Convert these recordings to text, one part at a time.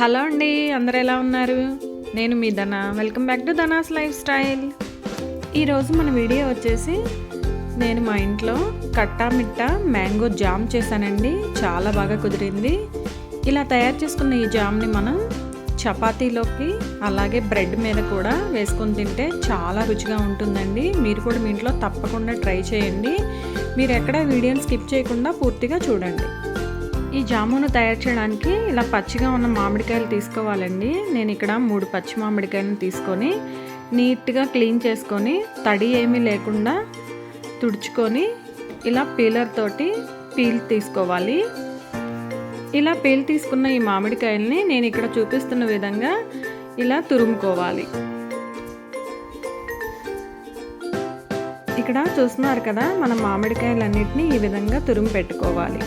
Hello అండి అందరు ఎలా ఉన్నారు? నేను మీ Dhana. Welcome back to Dhana's lifestyle ఈరోజు మన వీడియో వచ్చేసి నేను మా ఇంట్లో కట్టా మిట్టా మ్యాంగో జామ్ చేశానండి. చాలా బాగా కుదిరింది. ఇలా తయారు చేసుకున్న ఈ జామ్ని మనం చపాతీలోకి అలాగే బ్రెడ్ మీద కూడా వేసుకొని తింటే చాలా రుచిగా ఉంటుందండి. మీరు కూడా మీ ఇంట్లో తప్పకుండా ట్రై చేయండి. మీరు ఎక్కడ వీడియోని స్కిప్ చేయకుండా పూర్తిగా చూడండి. ఈ జామును తయారు చేయడానికి ఇలా పచ్చిగా ఉన్న మామిడికాయలు తీసుకోవాలండి. నేను ఇక్కడ మూడు పచ్చి మామిడికాయలను తీసుకొని నీట్గా క్లీన్ చేసుకొని తడి ఏమీ లేకుండా తుడుచుకొని ఇలా పీలర్ తోటి పీల్ తీసుకోవాలి. ఇలా పీల్ తీసుకున్న ఈ మామిడికాయల్ని నేను ఇక్కడ చూపిస్తున్న విధంగా ఇలా తురుముకోవాలి. ఇక్కడ చూస్తున్నారు కదా మన మామిడికాయలన్నింటినీ ఈ విధంగా తురుము పెట్టుకోవాలి.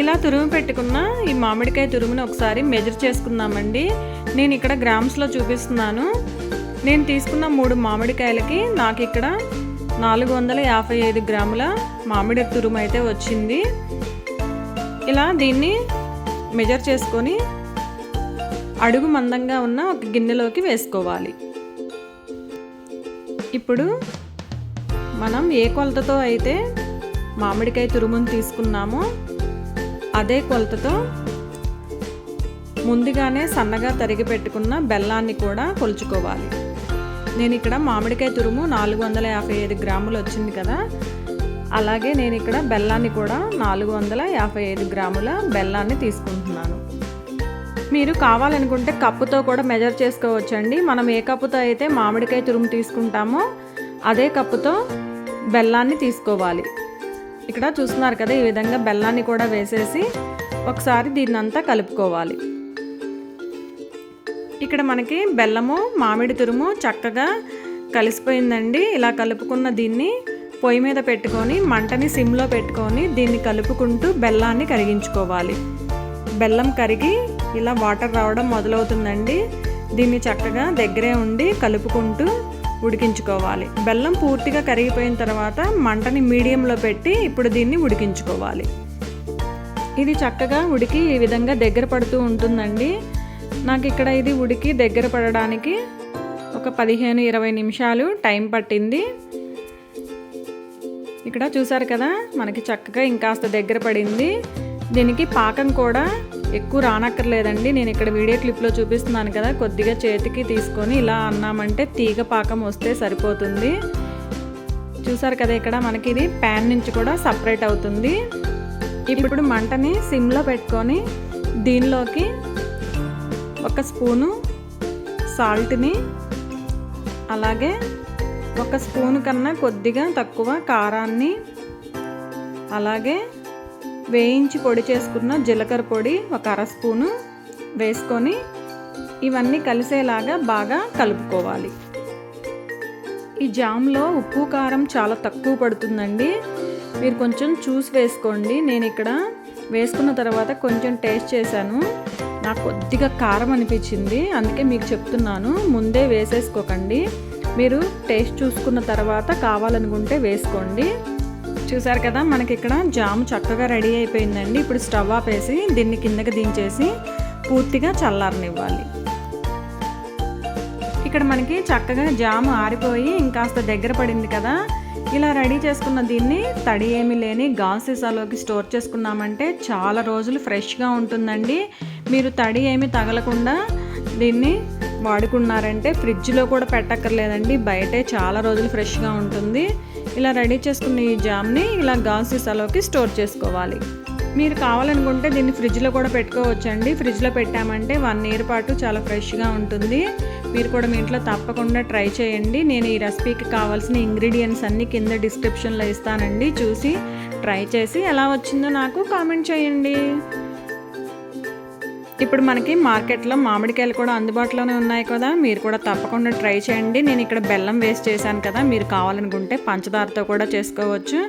ఇలా తురుము పెట్టుకున్న ఈ మామిడికాయ తురుముని ఒకసారి మెజర్ చేసుకుందామండి. నేను ఇక్కడ గ్రామ్స్లో చూపిస్తున్నాను. నేను తీసుకున్న మూడు మామిడికాయలకి నాకు ఇక్కడ నాలుగు వందల యాభై ఐదు గ్రాముల మామిడి తురుము అయితే వచ్చింది. ఇలా దీన్ని మెజర్ చేసుకొని అడుగు మందంగా ఉన్న ఒక గిన్నెలోకి వేసుకోవాలి. ఇప్పుడు మనం ఏ కొలతతో అయితే మామిడికాయ తురుమును తీసుకున్నామో అదే కొలతతో ముందుగానే సన్నగా తరిగి పెట్టుకున్న బెల్లాన్ని కూడా కొలుచుకోవాలి. నేను ఇక్కడ మామిడికాయ తురుము నాలుగు వందల యాభై ఐదు గ్రాములు వచ్చింది కదా. అలాగే నేను ఇక్కడ బెల్లాన్ని కూడా నాలుగు వందల యాభై ఐదు గ్రాముల బెల్లాన్ని తీసుకుంటున్నాను. మీరు కావాలనుకుంటే కప్పుతో కూడా మెజర్ చేసుకోవచ్చండి. మనం ఏ కప్పుతో అయితే మామిడికాయ తురుము తీసుకుంటామో అదే కప్పుతో బెల్లాన్ని తీసుకోవాలి. ఇక్కడ చూస్తున్నారు కదా ఈ విధంగా బెల్లాన్ని కూడా వేసేసి ఒకసారి దీన్ని అంతా కలుపుకోవాలి. ఇక్కడ మనకి బెల్లము మామిడి తురుము చక్కగా కలిసిపోయిందండి. ఇలా కలుపుకున్న దీన్ని పొయ్యి మీద పెట్టుకొని మంటని సిమ్లో పెట్టుకొని దీన్ని కలుపుకుంటూ బెల్లాన్ని కరిగించుకోవాలి. బెల్లం కరిగి ఇలా వాటర్ రావడం మొదలవుతుందండి. దీన్ని చక్కగా దగ్గరే ఉండి కలుపుకుంటూ ఉడికించుకోవాలి. బెల్లం పూర్తిగా కరిగిపోయిన తర్వాత మంటని మీడియంలో పెట్టి ఇప్పుడు దీన్ని ఉడికించుకోవాలి. ఇది చక్కగా ఉడికి ఈ విధంగా దగ్గర పడుతూ ఉంటుందండి. నాకు ఇక్కడ ఇది ఉడికి దగ్గర పడడానికి ఒక పదిహేను ఇరవై నిమిషాలు టైం పట్టింది. ఇక్కడ చూసారు కదా మనకి చక్కగా ఇంకాస్త దగ్గర పడింది. దీనికి పాకం కూడా ఎక్కువ రానక్కర్లేదండి. నేను ఇక్కడ వీడియో క్లిప్లో చూపిస్తున్నాను కదా కొద్దిగా చేతికి తీసుకొని ఇలా అన్నామంటే తీగ పాకం వస్తే సరిపోతుంది. చూసారు కదా ఇక్కడ మనకి ఇది ప్యాన్ నుంచి కూడా సపరేట్ అవుతుంది. ఇప్పుడు మంటని సిమ్లో పెట్టుకొని దీనిలోకి ఒక స్పూను సాల్ట్ని అలాగే ఒక స్పూన్ కన్నా కొద్దిగా తక్కువ కారాన్ని అలాగే వేయించి పొడి చేసుకున్న జీలకర్ర పొడి ఒక అర స్పూను వేసుకొని ఇవన్నీ కలిసేలాగా బాగా కలుపుకోవాలి. ఈ జామ్లో ఉప్పు కారం చాలా తక్కువ పడుతుందండి. మీరు కొంచెం చూసి వేసుకోండి. నేను ఇక్కడ వేసుకున్న తర్వాత కొంచెం టేస్ట్ చేశాను. నాకు కొద్దిగా కారం అనిపించింది. అందుకే మీకు చెప్తున్నాను ముందే వేసేసుకోకండి. మీరు టేస్ట్ చూసుకున్న తర్వాత కావాలనుకుంటే వేసుకోండి. చూసారు కదా మనకి ఇక్కడ జామ్ చక్కగా రెడీ అయిపోయిందండి. ఇప్పుడు స్టవ్ ఆపేసి దీన్ని కిందకి దించేసి పూర్తిగా చల్లారనివ్వాలి. ఇక్కడ మనకి చక్కగా జామ్ ఆరిపోయి ఇంకాస్త దగ్గర పడింది కదా. ఇలా రెడీ చేసుకున్న దీన్ని తడి ఏమీ లేని గాజు సీసాలోకి స్టోర్ చేసుకున్నామంటే చాలా రోజులు ఫ్రెష్గా ఉంటుందండి. మీరు తడి ఏమీ తగలకుండా దీన్ని వాడుకున్నారంటే ఫ్రిడ్జ్లో కూడా పెట్టక్కర్లేదండి. బయటే చాలా రోజులు ఫ్రెష్గా ఉంటుంది. ఇలా రెడీ చేసుకున్న ఈ జామ్ని ఇలా గాజు సీసాలోకి స్టోర్ చేసుకోవాలి. మీరు కావాలనుకుంటే దీన్ని ఫ్రిడ్జ్లో కూడా పెట్టుకోవచ్చండి. ఫ్రిడ్జ్లో పెట్టామంటే వన్ ఇయర్ పాటు చాలా ఫ్రెష్గా ఉంటుంది. మీరు కూడా మీ ఇంట్లో తప్పకుండా ట్రై చేయండి. నేను ఈ రెసిపీకి కావాల్సిన ఇంగ్రీడియంట్స్ అన్నీ కింద డిస్క్రిప్షన్లో ఇస్తానండి. చూసి ట్రై చేసి ఎలా వచ్చిందో నాకు కామెంట్ చేయండి. ఇప్పుడు మనకి మార్కెట్లో మామిడికాయలు కూడా అందుబాటులోనే ఉన్నాయి కదా. మీరు కూడా తప్పకుండా ట్రై చేయండి. నేను ఇక్కడ బెల్లం వేస్ట్ చేశాను కదా. మీరు కావాలనుకుంటే పంచదారతో కూడా చేసుకోవచ్చు.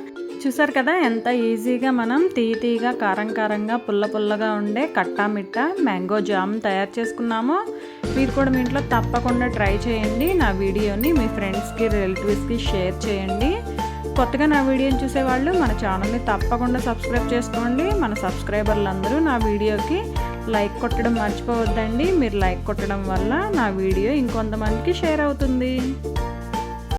చూసారు కదా ఎంత ఈజీగా మనం తీయ తీయగా కారం కారంగా పుల్ల పుల్లగా ఉండే కట్టా మిట్టా మ్యాంగో జామ్ తయారు చేసుకున్నామో. మీరు కూడా మీ ఇంట్లో తప్పకుండా ట్రై చేయండి. నా వీడియోని మీ ఫ్రెండ్స్కి రిలేటివ్స్కి షేర్ చేయండి. కొత్తగా నా వీడియోని చూసేవాళ్ళు మన ఛానల్ని తప్పకుండా సబ్స్క్రైబ్ చేసుకోండి. మన సబ్స్క్రైబర్లు అందరూ నా వీడియోకి లైక్ కొట్టడం మర్చిపోవద్దండి. మీరు లైక్ కొట్టడం వల్ల నా వీడియో ఇంకొంతమందికి షేర్ అవుతుంది.